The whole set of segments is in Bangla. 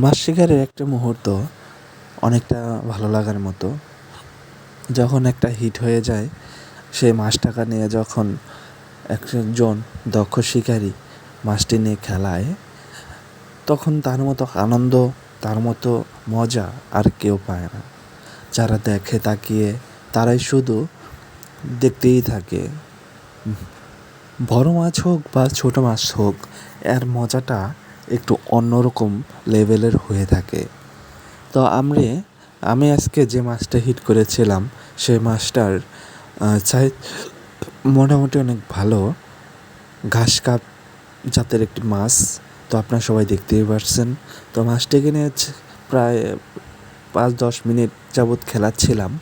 মাছ শিকারের একটা মুহূর্ত অনেকটা ভালো লাগার মতো। যখন একটা হিট হয়ে যায়, সেই মাছটাকে নিয়ে যখন একজন দক্ষ শিকারী মাছটি নিয়ে খেলায়, তখন তার মতো আনন্দ, তার মতো মজা আর কেউ পায় না। যারা দেখে তাকিয়ে তারাই শুধু দেখতেই থাকে। বড় মাছ হোক বা ছোট মাছ হোক, এর মজাটা একটু অন্যরকম লেভেলের হয়ে থাকে। তো আমরা, আমি আজকে যে মাছটা হিট করেছিলাম সেই মাছটার চাই মোটামুটি অনেক ভালো। ঘাস কাপ জাতের একটি মাছ, তো আপনারা সবাই দেখতেই পারছেন। তো মাছটিকে নিয়ে প্রায় পাঁচ দশ মিনিট যাবৎ খেলাচ্ছিলাম।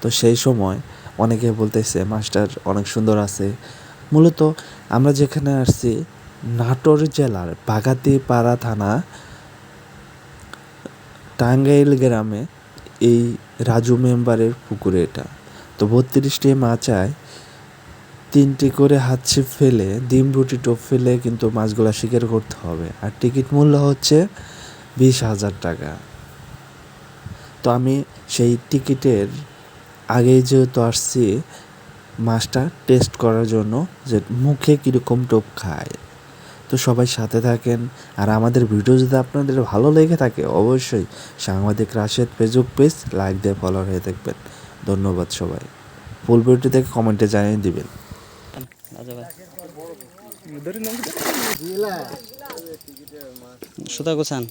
তো সেই সময় অনেকে বলতেছে, মাছটার অনেক সুন্দর আছে। মূলত আমরা যেখানে আসছি নাটোর জেলার বাগাতিপাড়া থানা, টাঙ্গাইল গ্রামে এই রাজু মেম্বারের পুকুরে এটা। তো বত্রিশটি মাচায় তিনটি করে হাত ছিপ ফেলে, ডিম, রুটি, টোপ ফেলে কিন্তু মাছগুলো শিকার করতে হবে। আর টিকিট মূল্য হচ্ছে বিশ হাজার টাকা। তো আমি সেই টিকিটের আগেই যেহেতু আসছি, মাছটা টেস্ট করার জন্য যে মুখে কীরকম টোপ খায়। তো সবাই সাথে থাকেন। আর আমাদের ভিডিও যদি আপনাদের ভালো লেগে থাকে অবশ্যই সাংবাদিক রাশেদ ফেসবুক পেজ লাইক দিয়ে ফলো হয়ে থাকবেন ধন্যবাদ সবাই। ফুল ভিডিওটি দেখে কমেন্টে জানিয়ে দিবেন। সুতা গোছান।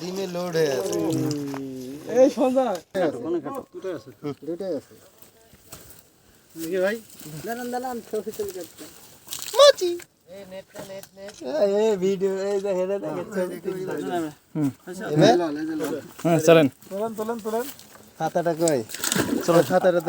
ডিমে লোড হয়ে আছে দুটোই আছে এই ভিডিও এই দেখে দেখে হ্যাঁ চলেন। খাতাটা কই? চলো খাতাটা